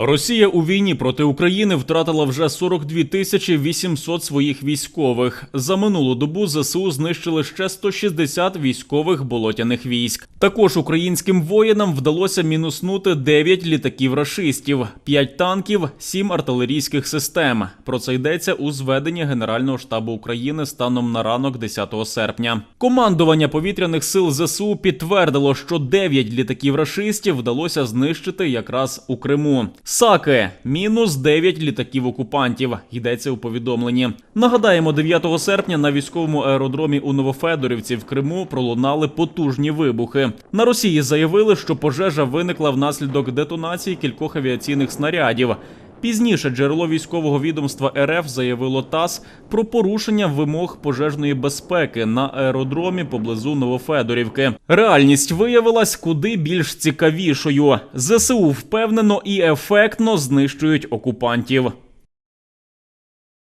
Росія у війні проти України втратила вже 42 тисячі 800 своїх військових. За минулу добу ЗСУ знищили ще 160 військових болотяних військ. Також українським воїнам вдалося мінуснути 9 літаків рашистів, 5 танків, 7 артилерійських систем. Про це йдеться у зведенні Генерального штабу України станом на ранок 10 серпня. Командування повітряних сил ЗСУ підтвердило, що 9 літаків рашистів вдалося знищити якраз у Криму. Саке мінус 9 літаків окупантів. Йдеться у повідомленні. Нагадаємо, 9 серпня на військовому аеродромі у Новофедорівці в Криму пролунали потужні вибухи. На Росії заявили, що пожежа виникла внаслідок детонації кількох авіаційних снарядів. Пізніше джерело військового відомства РФ заявило ТАСС про порушення вимог пожежної безпеки на аеродромі поблизу Новофедорівки. Реальність виявилась куди більш цікавішою. ЗСУ впевнено і ефектно знищують окупантів.